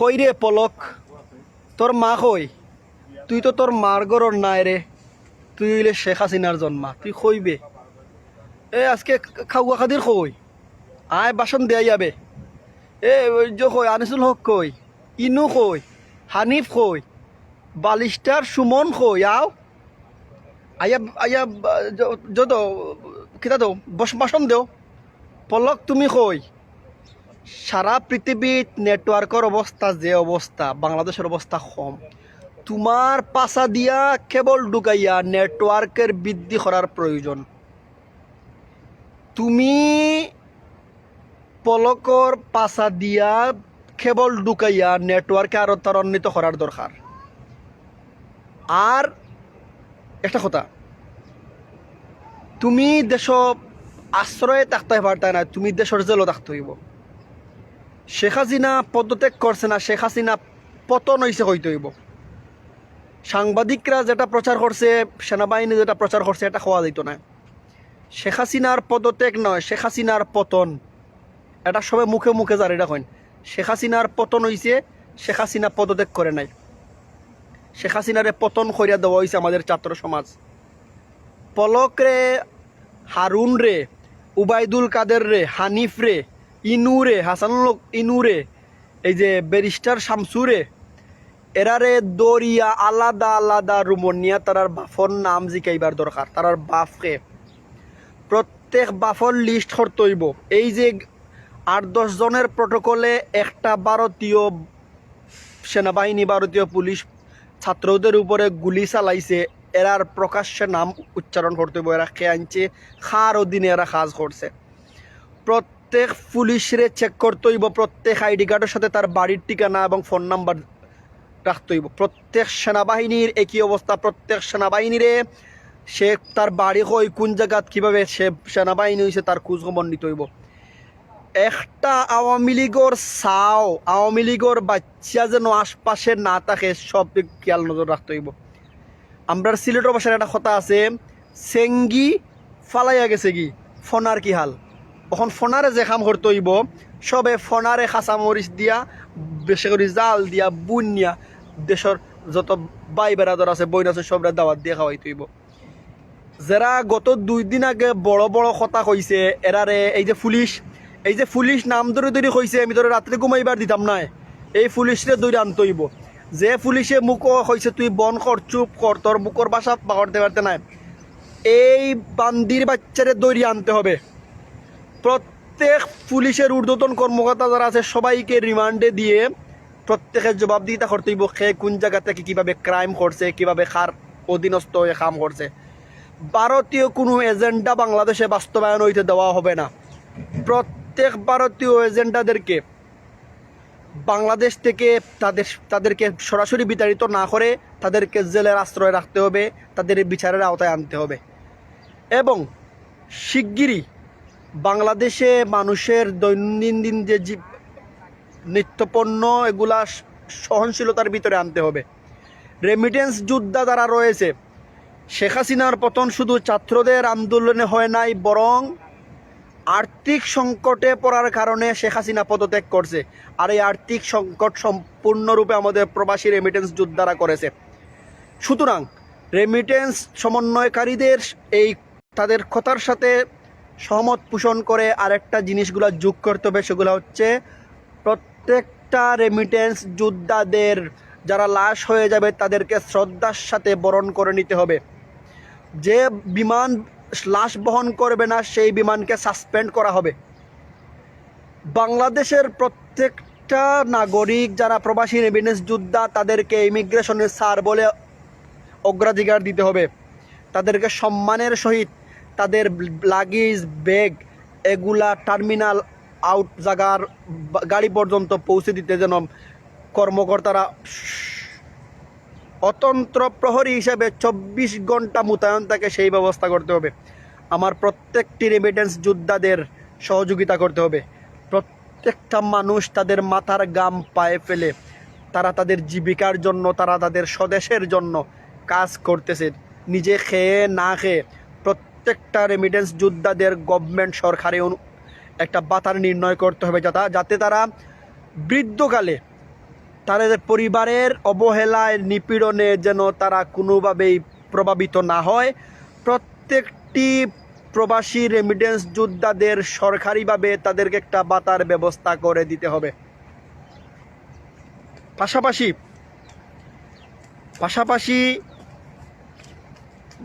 কই রে পলক, তোর মা কই? তুই তো তোর মার গরর নাই রে তুই হইলে শেখ হাসিনার জন্মা, তুই কইবে। এ, আজকে খাওয়া খাদির কই? আয় বাসন দেয়া যাবে এ, ওই যে কই আনিসুল হক কই? ইনু কই? হানিফ কই? বালিস্টার সুমন কই? আও? আয়া আয়া, যত কিতা বস বাসন দেও। পলক, তুমি কই? সারা পৃথিবীত নেটওয়ার্কের অবস্থা যে অবস্থা বাংলাদেশের অবস্থা কম। তোমার পাশা দিয়া কেবল ঢুকাইয়া নেটওয়ার্কের বৃদ্ধি করার প্রয়োজন তুমি পলকর পাশা দিয়া কেবল ঢুকাইয়া নেটওয়ার্কে আরও ত্বরান্বিত করার দরকার আর একটা কথা, তুমি দেশ আশ্রয়ে থাকতে পারতা না তুমি দেশের জেলও থাকতে হইব শেখ হাসিনা পদত্যাগ করছে না, শেখ হাসিনা পতন হয়েছে হইতে হইব। সাংবাদিকরা যেটা প্রচার করছে, সেনাবাহিনী যেটা প্রচার করছে, এটা খাওয়া যেত না। শেখ হাসিনার পদত্যাগ নয়, শেখ হাসিনার পতন। এটা সবে মুখে মুখে জারি রাখেন শেখ হাসিনার পতন হয়েছে শেখ হাসিনা পদত্যাগ করে নাই। শেখ হাসিনারে পতন করিয়া দেওয়া হয়েছে আমাদের ছাত্র সমাজ। পলক রে, হারুন রে উবাইদুল কাদের রে, হানিফ রে ইনু রে হাসানুল ইনু এই যে ব্যারিস্টার শামসুরে, এরারে দরিয়া আলাদা আলাদা রুমনিয়া তারার বাফর নাম জিকাইবার দরকার, তারার বাফকে প্রত্যেক বাফর লিস্ট করতে হইব। এই যে আট জনের প্রটোকলে একটা ভারতীয় সেনাবাহিনী, ভারতীয় পুলিশ ছাত্রদের উপরে গুলি চালাইছে, এরার প্রকাশ্যে নাম উচ্চারণ করতে হইব, এরা খেয়ে আনছে খার অধীনে এরা কাজ করছে। প্রত্যেক পুলিশরে চেক করতে হইব, প্রত্যেক আইডি কার্ডের সাথে তার বাড়ির ঠিকানা এবং ফোন নাম্বার রাখতে হইব। প্রত্যেক সেনাবাহিনীর একই অবস্থা, প্রত্যেক সেনাবাহিনীরে সে তার বাড়ি কই কোন জায়গাত, কীভাবে সে সেনাবাহিনী হয়েছে তার খোঁজ খবর নিতে হইব। একটা আওয়ামী লীগর চাও, আওয়ামী লীগর বাচ্চা যেন আশপাশে না থাকে, সব খেয়াল নজর রাখতে হইব। আমরা সিলেটের ভাষার একটা কথা আছে, সেঙ্গি ফালাইয়া গেছে কি? ফনার কি হাল? এখন ফোনারে যে কাম করতে হইব সবে ফোনারে খাঁচা মরিচ দিয়া বেশি করে জাল দিয়া বুনিয়া দেশের যত বাই বেড়াদর আছে, বইন আছে সবরা দাওয়াত দিয়ে খাওয়াইতে হইব যারা গত দুই দিন আগে বড় বড় কথা কইছে এরারে এই যে পুলিশ এই যে পুলিশ নাম ধরে ধরে কইছে, আমি ধরে রাত্রে ঘুমাইবার দিতাম নাই। এই পুলিশরে আনতে হইব যে পুলিশে মুখ কইছে, তুই বন কর চুপ কর তোর মুখর বাসা পাকড়তে পারতে নাই। এই বান্দির বাচ্চারে দৌড়ে আনতে হবে। প্রত্যেক পুলিশের ঊর্ধ্বতন কর্মকর্তা যারা আছে, সবাইকে রিমান্ডে দিয়ে প্রত্যেকের জবাবদিহিতা করতে হইব সে কোন জায়গা থেকে কীভাবে ক্রাইম করছে, কীভাবে খার অধীনস্থ হয়ে কাম করছে। ভারতীয় কোনো এজেন্ডা বাংলাদেশে বাস্তবায়ন হইতে দেওয়া হবে না। প্রত্যেক ভারতীয় এজেন্ডাদেরকে বাংলাদেশ থেকে তাদের, তাদেরকে সরাসরি বিতাড়িত না করে তাদেরকে জেলের আশ্রয় রাখতে হবে, তাদের বিচারের আওতায় আনতে হবে। এবং শিগগিরই বাংলাদেশে মানুষের দৈনন্দিন যে নিত্যপণ্য, এগুলা সহনশীলতার ভিতরে আনতে হবে। রেমিটেন্স যোদ্ধা যারা রয়েছে, শেখ হাসিনার পতন শুধু ছাত্রদের আন্দোলনে হয় নাই, বরং আর্থিক সংকটে পড়ার কারণে শেখ হাসিনা পদত্যাগ করছে। আর এই আর্থিক সংকট সম্পূর্ণরূপে আমাদের প্রবাসী রেমিটেন্স যোদ্ধারা করেছে। সুতরাং রেমিটেন্স সমন্বয়কারীদের এই তাদের কথার সাথে সহমত পোষণ করে আরেকটা জিনিসগুলো যোগ করতে হবে, সেগুলো হচ্ছে প্রত্যেকটা রেমিটেন্স যোদ্ধাদের যারা লাশ হয়ে যাবে তাদেরকে শ্রদ্ধার সাথে বরণ করে নিতে হবে। যে বিমান লাশ বহন করবে না, সেই বিমানকে সাসপেন্ড করা হবে। বাংলাদেশের প্রত্যেকটা নাগরিক, যারা প্রবাসী রেমিটেন্স যোদ্ধা, তাদেরকে ইমিগ্রেশনের সার বলে অগ্রাধিকার দিতে হবে। তাদেরকে সম্মানের সহিত তাদের লাগেজ ব্যাগ এগুলা টার্মিনাল আউট জায়গার বা- গাড়ি পর্যন্ত পৌঁছে দিতে যেন কর্মকর্তারা অতন্ত্র প্রহরী হিসাবে চব্বিশ ঘণ্টা মোতায়েন থাকে, সেই ব্যবস্থা করতে হবে। আমার প্রত্যেকটি রেমিটেন্স যোদ্ধাদের সহযোগিতা করতে হবে। প্রত্যেকটা মানুষ তাদের মাথার গাম পায়ে ফেলে। তারা তাদের জীবিকার জন্য, তারা তাদের স্বদেশের জন্য কাজ করতেছে। নিজে খেয়ে, না খেয়ে প্রত্যেকটা রেমিটেন্স যোদ্ধাদের গভর্নমেন্ট সরকারে একটা বাতার নির্ণয় করতে হবে যাতে যাতে তারা বৃদ্ধকালে তাদের পরিবারের অবহেলায় নিপীড়নে যেন তারা কোনোভাবেই প্রভাবিত না হয়। প্রত্যেকটি প্রবাসী রেমিডেন্স যোদ্ধাদের সরকারিভাবে তাদেরকে একটা বাতার ব্যবস্থা করে দিতে হবে। পাশাপাশি পাশাপাশি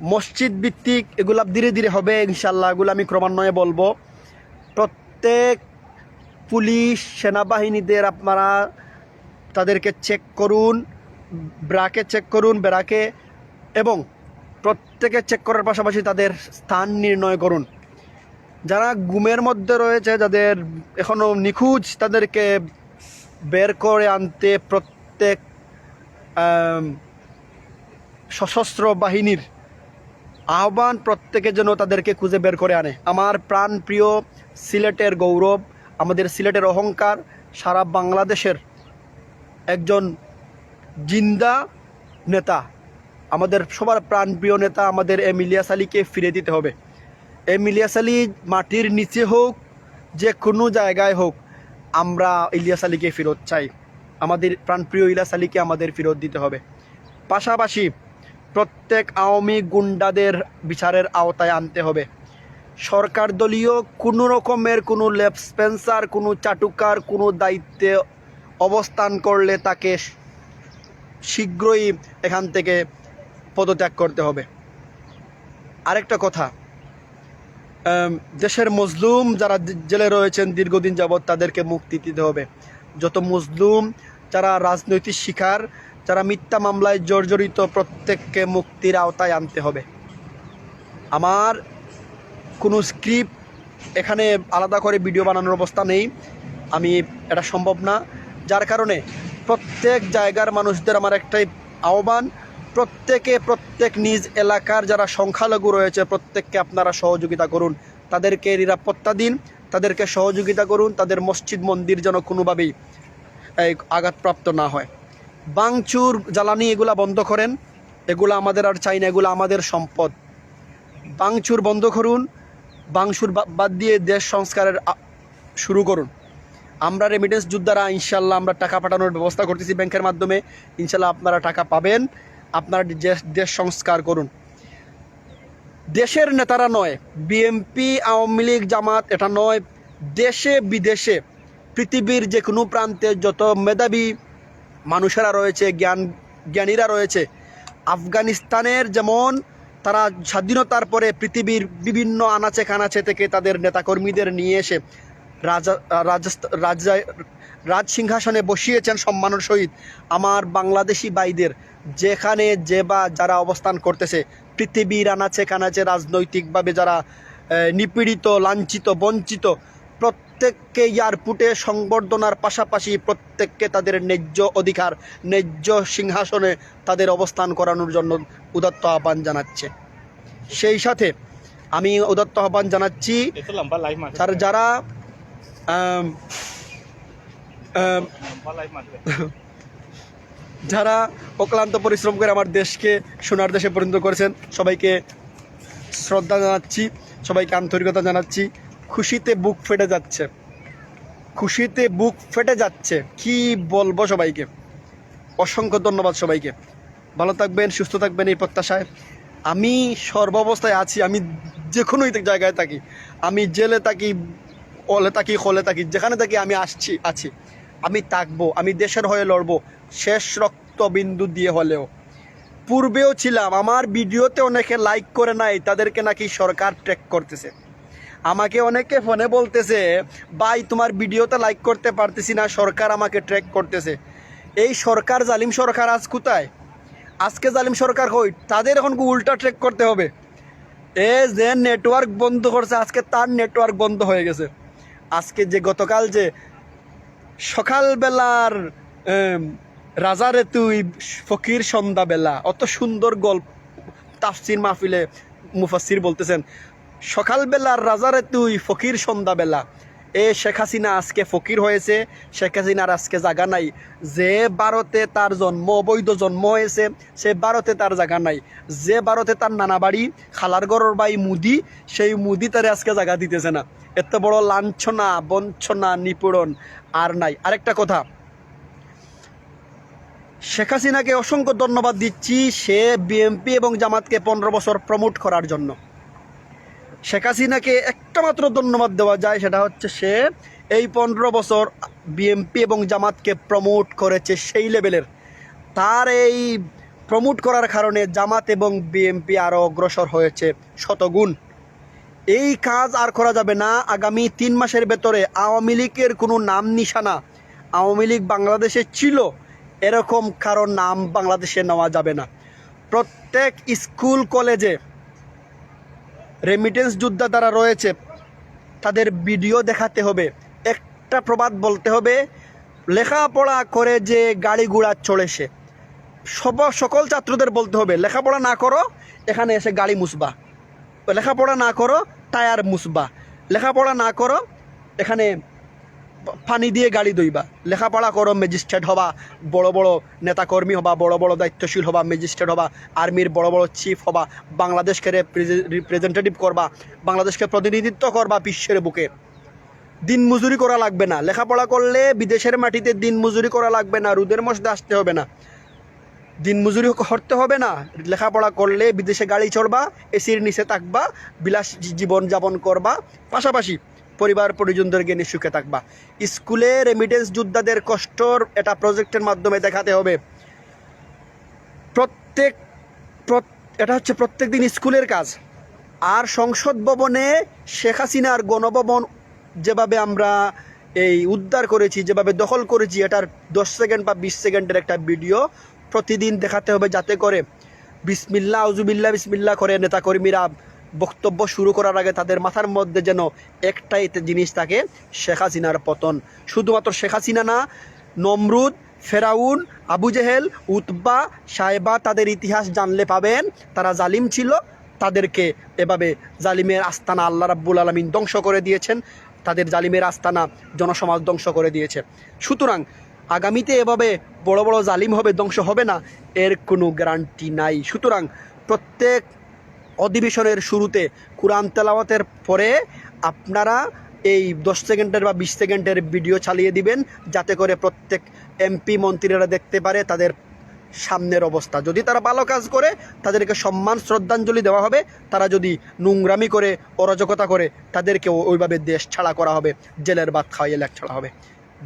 মসজিদ ভিত্তিক এগুলা ধীরে ধীরে হবে ইনশাল্লাহ এগুলো আমি ক্রমান্বয়ে বলব। প্রত্যেক পুলিশ, সেনাবাহিনীদের আপনারা তাদেরকে চেক করুন, ব্রাকে চেক করুন বেড়াকে এবং প্রত্যেকে চেক করার পাশাপাশি তাদের স্থান নির্ণয় করুন। যারা গুমের মধ্যে রয়েছে, যাদের এখনও নিখোঁজ, তাদেরকে বের করে আনতে প্রত্যেক সশস্ত্র বাহিনীর আহ্বান প্রত্যেকে যেন তাদেরকে খুঁজে বের করে আনে। আমার প্রাণ প্রিয় সিলেটের গৌরব, আমাদের সিলেটের অহংকার, সারা বাংলাদেশের একজন জিন্দা নেতা, আমাদের সবার প্রাণপ্রিয় নেতা আমাদের এম ইলিয়াস আলীকে ফিরে দিতে হবে। এম ইলিয়াস আলী মাটির নিচে হোক, যে কোনো জায়গায় হোক, আমরা ইলিয়াস আলীকে ফেরত চাই। আমাদের প্রাণপ্রিয় ইলিয়াস আলীকে আমাদের ফেরত দিতে হবে। পাশাপাশি প্রত্যেক আওয়ামী গুন্ডাদের বিচারের আওতায় আনতে হবে। সরকার দলীয় কোনো রকমের কোনো লেপ স্পেন্সার, কোনো চাটুকার, কোনো দায়িত্বে অবস্থান করলে তাকে শীঘ্রই এখান থেকে পদত্যাগ করতে হবে। আরেকটা কথা দেশের মজলুম যারা জেলে রয়েছেন দীর্ঘদিন যাবৎ তাদেরকে মুক্তি দিতে হবে। যত মজলুম যারা রাজনৈতিক শিকার যারা মিথ্যা মামলায় জর্জরিত প্রত্যেককে মুক্তির আওতায় আনতে হবে। আমার কোনো স্ক্রিপ্ট এখানে আলাদা করে ভিডিও বানানোর অবস্থা নেই। আমি এটা সম্ভব না। যার কারণে প্রত্যেক জায়গার মানুষদের আমার একটাই আহ্বান, প্রত্যেকে প্রত্যেক নিজ এলাকার যারা সংখ্যালঘু রয়েছে, প্রত্যেককে আপনারা সহযোগিতা করুন। তাদেরকে নিরাপত্তা দিন, তাদেরকে সহযোগিতা করুন, তাদের মসজিদ, মন্দির যেন কোনোভাবেই আঘাতপ্রাপ্ত না হয়। বাংচুর, জ্বালানি এগুলা বন্ধ করেন। এগুলো আমাদের আর চাই না, এগুলো আমাদের সম্পদ। বাংচুর বন্ধ করুন, বাংচুর বাদ দিয়ে দেশ সংস্কারের শুরু করুন। আমরা রেমিটেন্স যোদ্ধারা ইনশাল্লাহ আমরা টাকা পাঠানোর ব্যবস্থা করতেছি ব্যাংকের মাধ্যমে। ইনশাল্লাহ আপনারা টাকা পাবেন, আপনারা দেশ সংস্কার করুন। দেশের নেতারা নয় বিএমপি আওয়ামী লীগ, জামাত, এটা নয়, দেশে বিদেশে, পৃথিবীর যে কোনো প্রান্তে যত মেধাবী মানুষেরা রয়েছে, জ্ঞান, জ্ঞানীরা রয়েছে। আফগানিস্তানের যেমন তারা স্বাধীনতার পরে পৃথিবীর বিভিন্ন আনাচে কানাচে থেকে তাদের নেতাকর্মীদের নিয়ে এসে রাজা রাজা রাজ সিংহাসনে বসিয়েছেন সম্মানের সহিত। আমার বাংলাদেশি ভাইদের যেখানে যে বা যারা অবস্থান করতেছে, পৃথিবীর আনাচে কানাচে রাজনৈতিকভাবে যারা নিপীড়িত, লাঞ্ছিত, বঞ্চিত প্রত্যেককে এয়ারপোর্টে সংবর্ধনার পাশাপাশি প্রত্যেককে তাদের ন্যায্য অধিকার ন্যায্য সিংহাসনে তাদের অবস্থান করানোর জন্য উদাত্ত আহ্বান জানাচ্ছে সেই সাথে আমি উদাত্ত আহ্বান জানাচ্ছি mas. যারা. যারা অক্লান্ত পরিশ্রম করে আমার দেশকে সোনার দেশে পরিণত করেছেন সবাইকে শ্রদ্ধা জানাচ্ছি সবাইকে আন্তরিকতা জানাচ্ছি খুশিতে বুক ফেটে যাচ্ছে। খুশিতে বুক ফেটে যাচ্ছে। কি বলব সবাইকে? অসংখ্য ধন্যবাদ সবাইকে। ভালো থাকবেন, সুস্থ থাকবেন এই প্রত্যাশায়। আমি সর্বাবস্থায় আছি, আমি যে কোনো জায়গায় থাকি। আমি জেলে থাকি, অলে থাকি, হলে থাকি, যেখানে থাকি আমি আসছি, আছি। আমি থাকব, আমি দেশের হয়ে লড়বো, শেষ রক্তবিন্দু দিয়ে হলেও। পূর্বেও ছিলাম, আমার ভিডিওতে অনেকে লাইক করে নাই, তাদেরকে নাকি সরকার ট্র্যাক করতেছে। আমাকে অনেকে ফোনে বলতেছে, ভাই, তোমার ভিডিওতে লাইক করতে পারতেছি না, সরকার আমাকে ট্র্যাক করতেছে। এই সরকার জালিম সরকার আজ কোথায়? আজকে জালিম সরকার হই তাদের এখন উল্টা ট্র্যাক করতে হবে। এ যে নেটওয়ার্ক বন্ধ করছে, আজকে তার নেটওয়ার্ক বন্ধ হয়ে গেছে। আজকে যে গতকাল যে সকালবেলার রাজারে তুই ফকির সন্ধ্যাবেলা, অত সুন্দর গল্প, তাফসির মাহফিলে মুফাসির বলতেছেন। সকালবেলার রাজারে তুই ফকির, সন্ধ্যাবেলা। এ শেখ হাসিনা আজকে ফকির হয়েছে। শেখ হাসিনার আজকে জায়গা নাই। যে ভারতে তার জন্ম, অবৈধ জন্ম হয়েছে, সে ভারতে তার জায়গা নাই। যে ভারতে তার নানা বাড়ি, খালার গরর বাই মুদি, সেই মুদি তারে আজকে জায়গা দিতেছে না। এত বড় লাঞ্ছনা, বঞ্চনা, নিপীড়ন আর নাই। আরেকটা কথা, শেখ হাসিনাকে অসংখ্য ধন্যবাদ দিচ্ছি সে বিএনপি এবং জামাতকে পনেরো বছর প্রমোট করার জন্য। শেখ হাসিনাকে একটা মাত্র ধন্যবাদ দেওয়া যায়, সেটা হচ্ছে সে এই পনেরো বছর বিএনপি এবং জামাতকে প্রমোট করেছে সেই লেভেলের তার এই প্রমোট করার কারণে জামাত এবং বিএনপি আরও অগ্রসর হয়েছে শতগুণ। এই কাজ আর করা যাবে না। আগামী তিন মাসের ভেতরে আওয়ামী লীগের কোনো নাম নিশানা আওয়ামী লীগ বাংলাদেশে ছিল, এরকম কারও নাম বাংলাদেশে নেওয়া যাবে না। প্রত্যেক স্কুল, কলেজে রেমিটেন্স যোদ্ধা তারা রয়েছে, তাদের ভিডিও দেখাতে হবে। একটা প্রবাদ বলতে হবে, লেখাপড়া করে যে গাড়ি ঘোড়া চড়েছে সব সকল ছাত্রদের বলতে হবে, লেখাপড়া না করো, এখানে এসে গাড়ি মুসবা লেখাপড়া না করো, টায়ার মুসবা লেখাপড়া না করো, এখানে পানি দিয়ে গাড়ি দইবা। লেখাপড়া করো ম্যাজিস্ট্রেট হবা, বড় বড় নেতাকর্মী হবা, বড় বড় দায়িত্বশীল হবা ম্যাজিস্ট্রেট হবা আর্মির বড় বড় চিফ হবা, বাংলাদেশকে রিপ্রেজেন্টেটিভ করবা, বাংলাদেশকে প্রতিনিধিত্ব করবা বিশ্বের বুকে। দিন মজুরি করা লাগবে না। লেখাপড়া করলে বিদেশের মাটিতে দিন মজুরি করা লাগবে না, রোদের মধ্যে আসতে হবে না। দিন মজুরি করতে হবে না। লেখাপড়া করলে বিদেশে গাড়ি চড়বা, এসির নিচে থাকবা, বিলাস জীবন যাপন করবা। পাশাপাশি পরিবার পরিজনদেরকে নিয়ে সুখে থাকবা। স্কুলে রেমিডেন্স যোদ্ধাদের কষ্টর এটা প্রজেক্টের মাধ্যমে দেখাতে হবে। প্রত্যেক, প্রত- এটা হচ্ছে প্রত্যেক দিন স্কুলের কাজ। আর সংসদ ভবনে শেখ হাসিনার গণভবন যেভাবে আমরা এই উদ্ধার করেছি, যেভাবে দখল করেছি, এটার দশ সেকেন্ড বা বিশ সেকেন্ডের একটা ভিডিও প্রতিদিন দেখাতে হবে যাতে করে। বিসমিল্লা আউজুবিল্লা বিসমিল্লা করে নেতাকর্মীরা বক্তব্য শুরু করার আগে তাদের মাথার মধ্যে যেন একটাই জিনিস থাকে, শেখ হাসিনার পতন। শুধুমাত্র শেখ হাসিনা না, নমরুদ, ফেরাউন, আবু জেহেল, উতবা সাহেবা তাদের ইতিহাস জানলে পাবেন। তারা জালিম ছিল, তাদেরকে এভাবে জালিমের আস্তানা আল্লাহ রাব্বুল আলমিন ধ্বংস করে দিয়েছেন। তাদের জালিমের আস্তানা জনসমাজ ধ্বংস করে দিয়েছে। সুতরাং আগামীতে এভাবে বড় বড় জালিম হবে, ধ্বংস হবে না, এর কোনো গ্যারান্টি নাই। সুতরাং প্রত্যেক অধিবেশনের শুরুতে কোরআন তেলাওয়াতের পরে আপনারা এই দশ সেকেন্ডের বা বিশ সেকেন্ডের ভিডিও চালিয়ে দিবেন যাতে করে প্রত্যেক এমপি মন্ত্রীরা দেখতে পারে তাদের সামনের অবস্থা। যদি তারা ভালো কাজ করে, তাদেরকে সম্মান, শ্রদ্ধাঞ্জলি দেওয়া হবে। তারা যদি নোংরামি করে, অরাজকতা করে তাদেরকে ওইভাবে দেশ ছাড়া করা হবে, জেলের ভাত খাওয়াইয়ে লেখ ছাড়া হবে।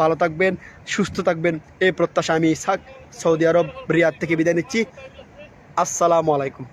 ভালো থাকবেন, সুস্থ থাকবেন, এই প্রত্যাশা আমি ইসাক সৌদি আরব, রিয়াদ থেকে বিদায় নিচ্ছি। আসসালামু আলাইকুম।